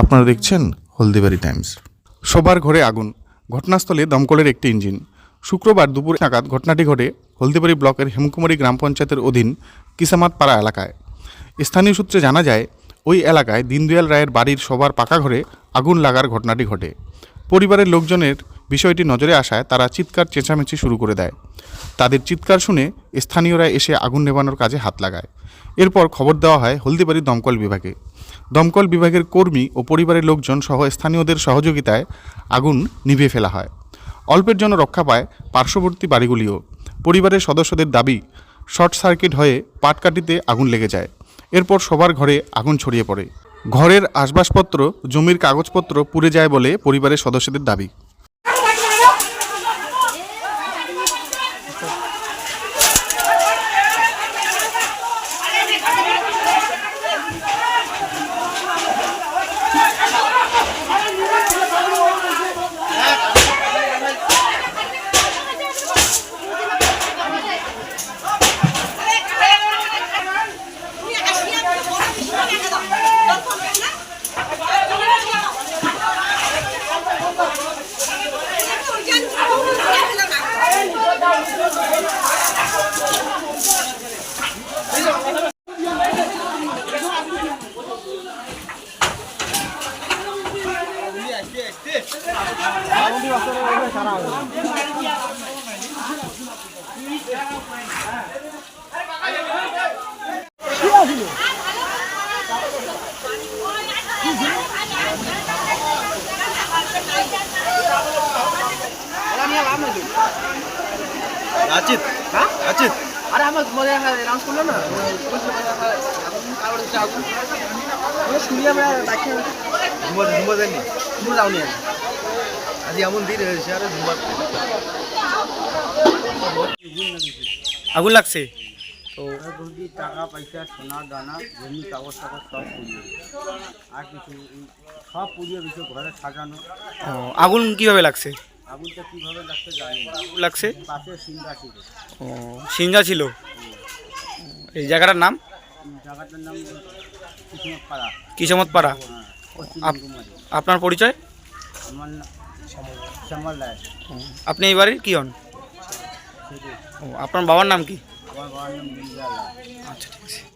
আপনারা দেখছেন হলদিবাড়ি টাইমস। সবার ঘরে আগুন, ঘটনাস্থলে দমকলের একটি ইঞ্জিন। শুক্রবার দুপুর নাগাদ ঘটনাটি ঘটে হলদিবাড়ি ব্লকের হেমকুমারী গ্রাম পঞ্চায়েতের অধীন কিসামাত পাড়া এলাকায়। স্থানীয় সূত্রে জানা যায়, ওই এলাকায় দিনদয়াল রায়ের বাড়ির সবার পাকা ঘরে আগুন লাগার ঘটনাটি ঘটে। পরিবারের লোকজনের বিষয়টি নজরে আসায় তারা চিৎকার চেঁচামেচি শুরু করে দেয়। তাদের চিৎকার শুনে স্থানীয়রা এসে আগুন নেভানোর কাজে হাত লাগায়। এরপর খবর দেওয়া হয় হলদিবাড়ি দমকল বিভাগে। দমকল বিভাগের কর্মী ও পরিবারের লোকজন সহ স্থানীয়দের সহযোগিতায় আগুন নিভিয়ে ফেলা হয়। অল্পের জন্য রক্ষা পায় পার্শ্ববর্তী বাড়িগুলিও। পরিবারের সদস্যদের দাবি, শর্ট সার্কিট হয়ে পাটকাঠিতে আগুন লেগে যায়। এরপর সবার ঘরে আগুন ছড়িয়ে পড়ে। ঘরের আসবাসপত্র, জমির কাগজপত্র পুড়ে যায় বলে পরিবারের সদস্যদের দাবি। আচিত আচিত আরে আমার মনে হয় অ্যানাউন্স করল না? বলছে মনে হয় আগুন কারোর হচ্ছে আগুন ওই শুনি আমরা ডাকি ঝুমা ঝুমা দেননি শুনে যাওনি আর আজ এমন দিন হয়েছে আরে আগুন লাগছে? তো টাকা পয়সা সোনা দানা জমি কাগজ টাগজ সব পুড়িয়ে আর কিছু সব পুড়িয়ে দিচ্ছে ঘরে সাজানো। আগুন কীভাবে লাগছে? আগুনটা কীভাবে লাগছে জানি লাগছে? পাশে সিংহা ছিল। ও সিঞ্জা ছিল? এই জায়গাটার নাম? জায়গাটার নাম কিসমত পাড়া কিসমত পাড়া হ্যাঁ আপনার পরিচয়? আমার শ্যামল রায় ও, আপনি এই বাড়ির কি হন সেটি ও আপনার বাবার নাম কি আমার বাবার নাম বিজয়া রায় আচ্ছা ঠিক আছে